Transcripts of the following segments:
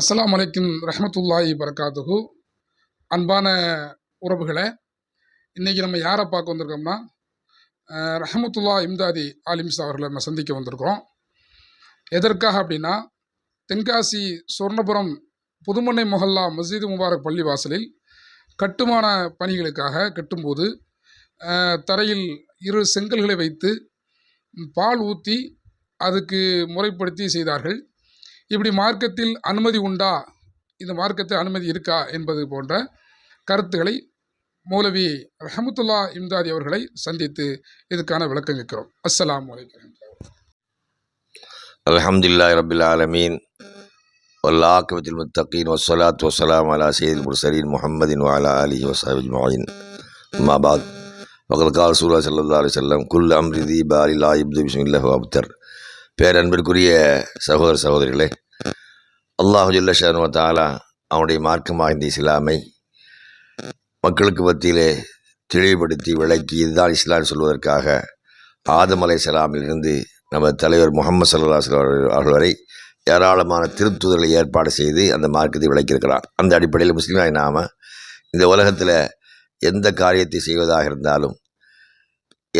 அஸ்லாம் அலைக்கும் ரஹமத்துல்லாஹி வரகாத்துஹு அன்பான உறவுகளை இன்றைக்கி நம்ம யாரை பார்க்க வந்திருக்கோம்னா ரஹமத்துல்லா இம்தாதி ஆலிம்ஸ் அவர்களை நம்ம சந்திக்க வந்திருக்கிறோம். எதற்காக அப்படின்னா தென்காசி சொர்ணபுரம் புதுமனை மொஹல்லா மஸ்ஜிது முபாரக் பள்ளி வாசலில் கட்டுமான பணிகளுக்காக கட்டும்போது தரையில் இரு செங்கல்களை வைத்து பால் ஊற்றி அதுக்கு முறைப்படுத்தி செய்தார்கள். இப்படி மார்க்கத்தில் அனுமதி உண்டா? இந்த மார்க்கத்தில் அனுமதி இருக்கா? என்பது போன்ற கருத்துக்களை மௌலவி ரஹமத்துல்லா இம்தாதி அவர்களை சந்தித்து இதுக்கான விளக்கம் கேட்கிறோம். அஸ்லாம் வலைக்கம் அலமதுல்லா ரபில் ஆலமீன். வல்லாக்கத்தில் முத்தகீன். வசலாத் வசலாம் அலா சையீல் முசரீன் முகமதின் வாலா அலி வசாபில் மாயின் மாபாத் வகல் கால் சூலா சல்லா அலி செல்லம் குல் அம்ரிதி பாலி லா இப்து பிஸ்மில்லா அப்தர். பேரன்பிற்குரிய சகோதர சகோதரிகளே அல்லாஹு ஜல்லஷானு தாலா அவனுடைய மார்க்கமாக இந்த இஸ்லாமை மக்களுக்கு மத்தியிலே தெளிவுபடுத்தி விளக்கி இதுதான் இஸ்லாம் சொல்வதற்காக ஆதம் அலை சலாமிலிருந்து நம்ம தலைவர் முகமது சல்லா அவர்கள் வரை ஏராளமான திருத்துதலை ஏற்பாடு செய்து அந்த மார்க்கத்தை விளக்கியிருக்கிறார். அந்த அடிப்படையில் முஸ்லீமாய் நாம இந்த உலகத்தில் எந்த காரியத்தை செய்வதாக இருந்தாலும்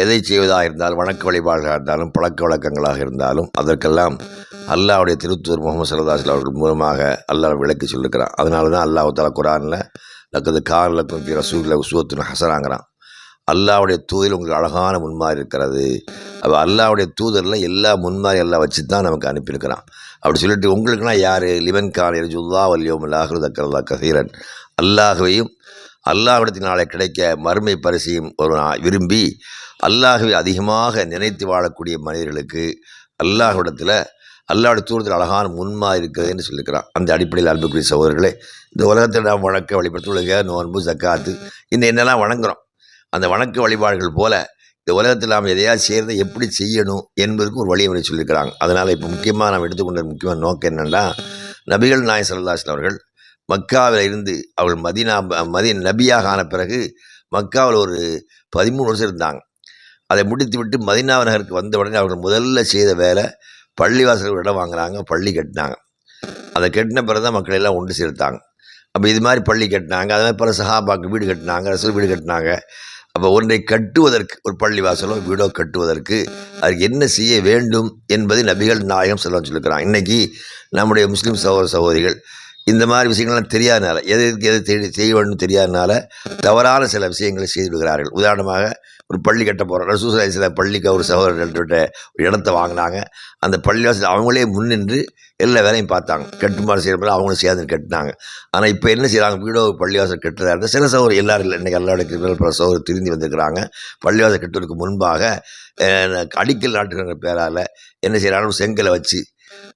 எதை செய்வதாக இருந்தாலும் வணக்க வழிபாடாக இருந்தாலும் பழக்க வழக்கங்களாக இருந்தாலும் அதற்கெல்லாம் அல்லாவுடைய திருத்தூர் முகமது சல்லாஹ் அவர்கள் மூலமாக அல்லாஹ் விளக்கி சொல்லியிருக்கிறான். அதனால தான் அல்லாஹ் தாலா குரானில் லக்கது கார் லக்கம் பி ரசூலில் உசுவத்துன்னு ஹசராங்கிறான் அல்லாவுடைய தூதில் உங்களுக்கு அழகான முன்மாதிரி இருக்கிறது. அப்போ அல்லாவுடைய தூதரில் எல்லா முன்மாதிரி எல்லாம் வச்சு தான் நமக்கு அனுப்பியிருக்கிறான். அப்படி சொல்லிட்டு உங்களுக்குனா யார்? லிவன் கான் எரிஜுல்லா வல்யோம் லாஹரு தக்கரல்லா கசீரன். அல்லாஹுவையும் அல்லாஹ்விடத்தின் நாளை கிடைக்க மறுமை பரிசையும் ஒரு விரும்பி அல்லாஹுவை அதிகமாக நினைத்து வாழக்கூடிய மனிதர்களுக்கு அல்லாஹ்விடத்தில் அல்லாஹ்வுடைய தூரத்தில் அழகான முன்மா இருக்கிறதுன்னு சொல்லியிருக்கிறான் அந்த அடிப்படையில் அன்புக்குரிய சகோதரர்களே இந்த உலகத்தில் நாம் வணக்க வழிபட்டு நோன்பு ஜக்காத்து இந்த என்னெல்லாம் வணங்குறோம். அந்த வணக்க வழிபாடுகள் போல இந்த உலகத்தில் நாம் எதையாவது செய்கிறத எப்படி செய்யணும் என்பதற்கு ஒரு வழிமுறை சொல்லியிருக்கிறாங்க அதனால் இப்போ முக்கியமாக நாம் எடுத்துக்கொண்ட முக்கியமான நோக்கம் என்னென்னா நபிகள் நாய் அவர்கள் மக்காவில் இருந்து அவர்கள் மதினா மதி நபியாக ஆன பிறகு மக்காவில் ஒரு பதிமூணு வருஷம் இருந்தாங்க. அதை முடித்து விட்டு மதினா நகருக்கு வந்த உடனே அவர்கள் முதல்ல செய்த வேலை பள்ளிவாசல் இடம் வாங்குறாங்க பள்ளி கட்டினாங்க. அதை கட்டின பிறகு தான் மக்கள் எல்லாம் ஒன்று சேர்த்தாங்க. அப்போ இது மாதிரி பள்ளி கட்டினாங்க அது மாதிரி பல சஹாபாக்கு வீடு கட்டினாங்க ரசூல் வீடு கட்டினாங்க. அப்போ ஒன்றை கட்டுவதற்கு ஒரு பள்ளி வாசலோ வீடோ கட்டுவதற்கு அதுக்கு என்ன செய்ய வேண்டும் என்பதை நபிகள் நாயகம் செல்லம் சொல்லியிருக்கிறான் இன்றைக்கி நம்முடைய முஸ்லீம் சகோதர சகோதரிகள் இந்த மாதிரி விஷயங்கள்லாம் தெரியாதனால எது எது தெரிய செய்ய வேண்டும் தெரியாதனால தவறான சில விஷயங்களை செய்து விடுகிறார்கள். உதாரணமாக ஒரு பள்ளி கட்ட போகிறோம் ரசூசலை சில பள்ளிக்கு ஒரு சகோதரர்கள்ட்ட ஒரு இடத்த வாங்கினாங்க. அந்த பள்ளிவாசல் அவங்களே முன்னின்று எல்லா வேலையும் பார்த்தாங்க. கட்டுமாறு செய்கிறப்ப அவங்களும் சேர்ந்து கட்டினாங்க. ஆனால் இப்போ என்ன செய்கிறாங்க வீடோ பள்ளிவாசல் கட்டுறதா இருந்தால் சில சகோதரர் எல்லாரும் இன்றைக்கி எல்லாருடைய கிரிமினல் பல சகோதரர் திரும்பி வந்திருக்கிறாங்க. பள்ளிவாசல் கட்டுவதற்கு முன்பாக அடிக்கல் நாட்டுங்கிற பேரால் என்ன செய்கிறாங்க செங்கலை வச்சு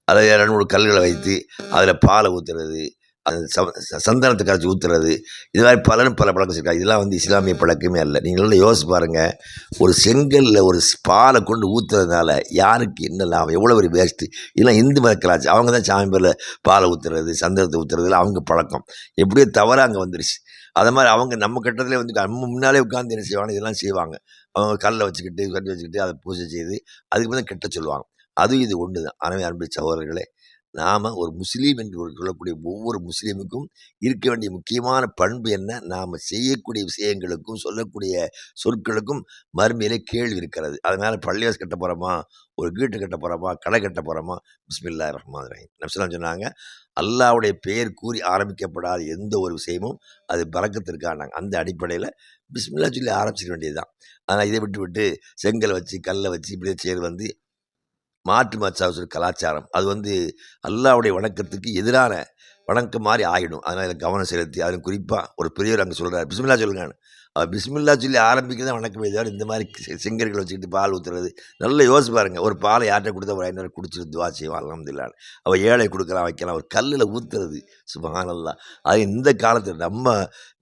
அதில் ரெண்டு மூணு கல்லுகளை வைத்து அதில் பாலை ஊற்றுறது அது ச- சந்தனத்தை கரைச்சி ஊற்றுறது இது மாதிரி பலனும் பல பழக்கம் வச்சுருக்காங்க. இதெல்லாம் வந்து இஸ்லாமிய பழக்கமே அல்ல. நீங்கள் நல்லா யோசிச்சு பாருங்கள் ஒரு செங்கல்லில் ஒரு ஸ் பாலை கொண்டு ஊற்றுறதுனால யாருக்கு என்ன லாபம்? எவ்வளோ ஒரு வேஸ்ட்டு இதெல்லாம் இந்து மத அவங்க தான் சாமி பேரில் பாலை ஊற்றுறது சந்தனத்தை ஊற்றுறதுல அவங்க பழக்கம். எப்படியோ தவறாக அங்கே வந்துருச்சு. அதை மாதிரி அவங்க நம்ம கட்டத்திலே வந்து நம்ம முன்னாலே உட்காந்து என்ன செய்வாங்க? இதெல்லாம் செய்வாங்க. அவங்க கல்லை வச்சுக்கிட்டு கட்டி வச்சுக்கிட்டு அதை பூஜை செய்து அதுக்கு மேலே கெட்ட சொல்லுவாங்க. அதுவும் இது ஒன்று தான் ஆனால் அன்பு சகோதரர்களே நாம் ஒரு முஸ்லீம் என்று சொல்லக்கூடிய ஒவ்வொரு முஸ்லீமுக்கும் இருக்க வேண்டிய முக்கியமான பண்பு என்ன? நாம் செய்யக்கூடிய விஷயங்களுக்கும் சொல்லக்கூடிய சொற்களுக்கும் மறுமையிலே கேள்வி இருக்கிறது. அதனால் பள்ளிவாஸ் கட்ட போகிறோமா ஒரு வீட்டு கட்ட போகிறோமா கடை கட்ட போகிறோமா பிஸ்மில்லா ரஹ்மான் ரஹீம். நப்சலாம் சொன்னாங்க அல்லாவுடைய பெயர் கூறி ஆரம்பிக்கப்படாத எந்த ஒரு விஷயமும் அது பறக்கத்திற்கானாங்க அந்த அடிப்படையில் பிஸ்மில்லா சொல்லி ஆரம்பிச்சிட வேண்டியது தான் ஆனால் இதை விட்டு விட்டு செங்கலை வச்சு கல்லை வச்சு இப்படியே செய்கிறது வந்து மாற்று மச்சாவுக்கு கலாச்சாரம். அது வந்து அல்லாவுடைய வணக்கத்துக்கு எதிரான வணக்கம் மாதிரி ஆகிடும் அதனால் இதில் கவனம் செலுத்தி அதில் குறிப்பாக ஒரு பெரியவர் அங்கே சொல்கிறார் பிஸ்மில்லா சொல்லுங்க பிஸ்மில்லா சொல்லி ஆரம்பிக்கிறது வணக்கமே. தவிர இந்த மாதிரி சிங்கர்கள் வச்சுக்கிட்டு பால் ஊற்றுறது நல்லா யோசிப்பாருங்க ஒரு பாலை யார்கிட்ட கொடுத்தா ஒரு ஐநூறு குடிச்சிட்டு துவா செய்வான் அலமதுல்லான்னு அவள் ஏழை கொடுக்கலாம் வைக்கலாம் ஒரு கல்லில் ஊற்றுறது சுபகானல்லாம் அது இந்த காலத்தில் நம்ம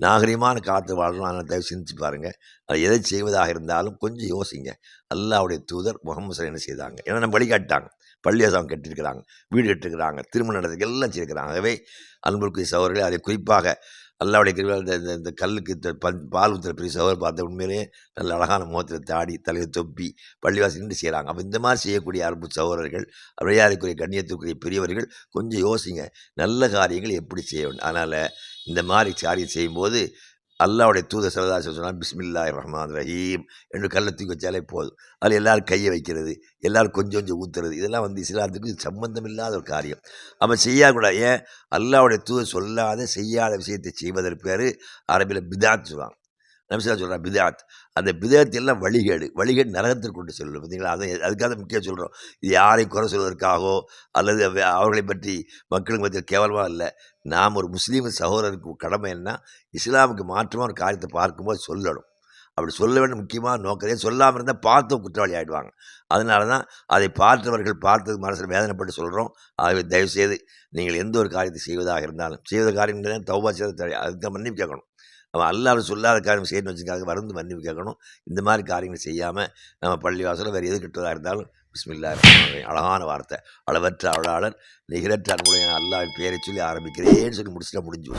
நாகரிகமான காலத்தில் வாழணும் அதனால் தயவு சிந்திச்சு பாருங்கள் அது எதை செய்வதாக இருந்தாலும் கொஞ்சம் யோசிங்க. அல்லாவுடைய தூதர் முகமது சலை என்ன செய்தாங்க. ஏன்னா நம்ம வழிகாட்டாங்க பள்ளியாசம் கட்டியிருக்கிறாங்க. வீடு கட்டிருக்கிறாங்க திருமணம் நடத்துக்கு எல்லாம் செய்திருக்கிறாங்க. ஆகவே அன்புக்கு சவர்களே அதை குறிப்பாக அல்லாவுடைய கிருபையால் இந்த இந்த இந்த கல்லுக்கு பால் ஊற்றுற பெரிய சவர் பார்த்த உண்மையிலேயே நல்ல அழகான முகத்தில் தாடி தலையை தொப்பி பள்ளிவாசி நின்று செய்கிறாங்க அப்போ இந்த மாதிரி செய்யக்கூடிய அரபு சகோதரர்கள் மரியாதைக்குரிய கண்ணியத்துக்குரிய பெரியவர்கள் கொஞ்சம் யோசிங்க. நல்ல காரியங்கள் எப்படி செய்ய வேண்டும்? அதனால் இந்த மாதிரி காரியம் செய்யும்போது அல்லாவுடைய தூத சரதாசன் சொன்னால் பிஸ்மில்லாஹ் ரஹ்மான் ரஹீம் என்று கல்லை தூக்கி வச்சாலே போதும். அதில் எல்லோரும் கையை வைக்கிறது எல்லோரும் கொஞ்சம் கொஞ்சம் ஊற்றுறது இதெல்லாம் வந்து இஸ்லாத்துக்கு சம்பந்தம் இல்லாத ஒரு காரியம். அவன் செய்யக்கூடாது ஏன்? அல்லாவுடைய தூத சொல்லாத செய்யாத விஷயத்தை செய்வதற்கு பேர் அரபியில் பிதாத் சொல்லுவாங்க. நம்சா சொல்கிறான் பிதாத். அந்த பிதாத் எல்லாம் வழிகேடு. வழிகேடு நரகத்திற்கு கொண்டு செல்லும். பார்த்தீங்களா? அதை அதுக்காக முக்கியம் சொல்கிறோம் இது யாரையும் குறை சொல்வதற்காகவோ அல்லது அவர்களை பற்றி மக்களுக்கு மத்தியில் கேவலமாக இல்லை. நாம் ஒரு முஸ்லீம் சகோதரருக்கு கடமை என்ன இஸ்லாமுக்கு மாற்றமாக ஒரு காரியத்தை பார்க்கும்போது சொல்லணும். அப்படி சொல்ல வேண்டிய முக்கியமான நோக்கத்தையே சொல்லாமல் இருந்தால் பார்த்தும் குற்றவாளி ஆகிடுவாங்க அதனால தான் அதை பார்த்தவர்கள் பார்த்தது மனசில் வேதனைப்பட்டு சொல்கிறோம் ஆகவே தயவுசெய்து நீங்கள் எந்த ஒரு காரியத்தை செய்வதாக இருந்தாலும் செய்வத காரியங்கள் தௌபா செய்த அதுக்கு தான் மன்னிப்பு கேட்கணும். அவன் அல்லாஹ் சொல்லாத காரியம் செய்யணும்னு வச்சுக்காக மருந்து மன்னிப்பு கேட்கணும். இந்த மாதிரி காரியங்கள் செய்யாமல் நம்ம பள்ளிவாசலும் வேறு எது கிட்டதாக இருந்தாலும் பிஸ்மில்லா அழகான வார்த்தை அளவற்ற அழாளர் நிகரற்ற அன்புடைய அல்லாஹ் பேரை சொல்லி ஆரம்பிக்கிறேன்னு சொல்லி முடிச்சுட்டா முடிஞ்சு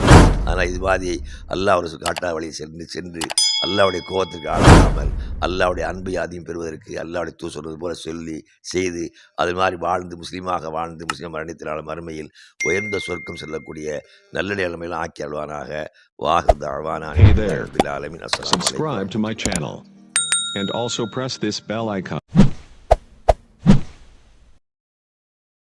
ஆனால் இது மாதிரி அல்லாஹ் ஒரு காட்டா வழியை சென்று சென்று அல்லாவுடைய கோபத்திற்கு ஆளாகாமல் அல்லாவுடைய அன்பை அதிகம் பெறுவதற்கு அல்லாவுடைய தூ சொல்வது போல சொல்லி செய்து அது மாதிரி வாழ்ந்து முஸ்லீமாக வாழ்ந்து முஸ்லீம் மரணித்தினால மறுமையில் உயர்ந்த சொர்க்கம் செல்லக்கூடிய நல்ல நிலைமையில் ஆக்கி அல்வானாக வாகு தாழ்வானாக Hey there. ஆலமின் அஸ்ஸலாமு அலைக்கும் Subscribe to my channel. And also press this bell icon.